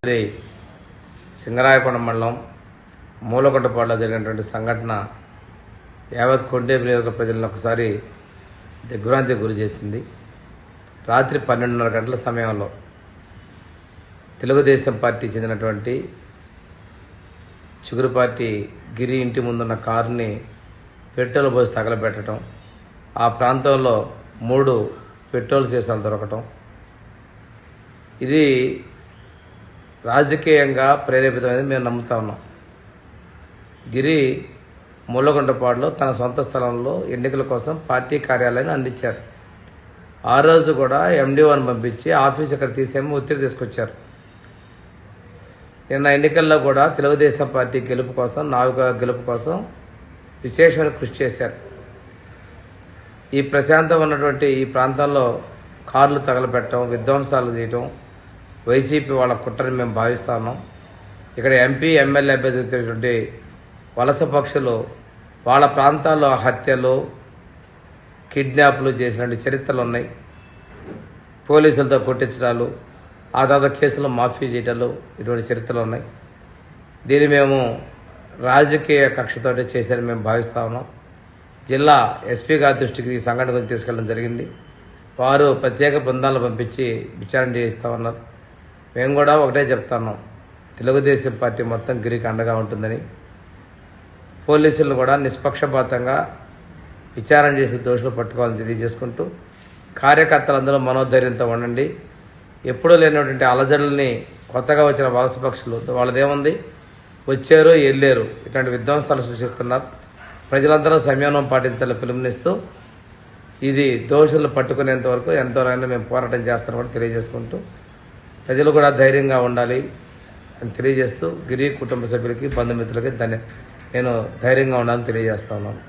ఇది సింగరాయకొండ మండలం మూలకొండపాడులో జరిగినటువంటి సంఘటన యావత్ కొండే ప్రయోగ ప్రజలను ఒకసారి దిగ్భ్రాంతికి గురి చేసింది. రాత్రి పన్నెండున్నర గంటల సమయంలో తెలుగుదేశం పార్టీ చెందినటువంటి చిగురు పార్టీ గిరి ఇంటి ముందున్న కారుని పెట్రోల్ పోసి తగలబెట్టడం ఆ ప్రాంతంలో మూడు పెట్రోల్ సీసాలు దొరకటం. ఇది రాజకీయంగా ప్రేరేపితమైనది మేము నమ్ముతా ఉన్నాం. గిరి ముళ్ళగొండపాడులో తన సొంత స్థలంలో ఎన్నికల కోసం పార్టీ కార్యాలయాన్ని అందించారు. ఆ రోజు కూడా ఎండిఓని పంపించి ఆఫీస్ ఇక్కడ తీసేమో ఒత్తిడి తీసుకొచ్చారు. నిన్న ఎన్నికల్లో కూడా తెలుగుదేశం పార్టీ గెలుపు కోసం నావిక గెలుపు కోసం విశేషమైన కృషి చేశారు. ఈ ప్రశాంతం ఉన్నటువంటి ఈ ప్రాంతంలో కార్లు తగలపెట్టడం విధ్వంసాలు చేయటం వైసీపీ వాళ్ళ కుట్రని మేము భావిస్తా ఉన్నాం. ఇక్కడ ఎంపీ ఎమ్మెల్యే అభ్యర్థి వలస పక్షులు వాళ్ళ ప్రాంతాల్లో హత్యలు కిడ్నాప్లు చేసినటువంటి చరిత్రలు ఉన్నాయి. పోలీసులతో కొట్టించడాలు ఆ తర్వాత కేసులు మాఫీ చేయటాలు ఇటువంటి చరిత్రలు ఉన్నాయి. దీన్ని మేము రాజకీయ కక్షతోటి చేశారని మేము భావిస్తా ఉన్నాం. జిల్లా ఎస్పీ గారి దృష్టికి ఈ సంఘటన గురించి తీసుకెళ్ళడం జరిగింది. వారు ప్రత్యేక బృందాలను పంపించి విచారణ చేయిస్తూ ఉన్నారు. మేము కూడా ఒకటే చెప్తాను. తెలుగుదేశం పార్టీ మొత్తం గిరికి అండగా ఉంటుందని. పోలీసులను కూడా నిష్పక్షపాతంగా విచారణ చేసి దోషులు పట్టుకోవాలని తెలియజేసుకుంటూ కార్యకర్తలందరూ మనోధైర్యంతో ఉండండి. ఎప్పుడూ లేనటువంటి అలజడుల్ని కొత్తగా వచ్చిన వలస పక్షులు వాళ్ళదేముంది? వచ్చారు వెళ్ళారు. ఇట్లాంటి విధ్వంసాలు సృష్టిస్తున్నారు. ప్రజలందరూ సంయమనం పాటించాలని పిలుపునిస్తూ ఇది దోషులు పట్టుకునేంత వరకు ఎంతోనైనా మేము పోరాటం చేస్తామని కూడా తెలియజేసుకుంటూ ప్రజలు కూడా ధైర్యంగా ఉండాలి అని తెలియజేస్తూ గిరి కుటుంబ సభ్యులకి బంధుమిత్రులకి ధన్య నేను ధైర్యంగా ఉండాలని తెలియజేస్తా ఉన్నాను.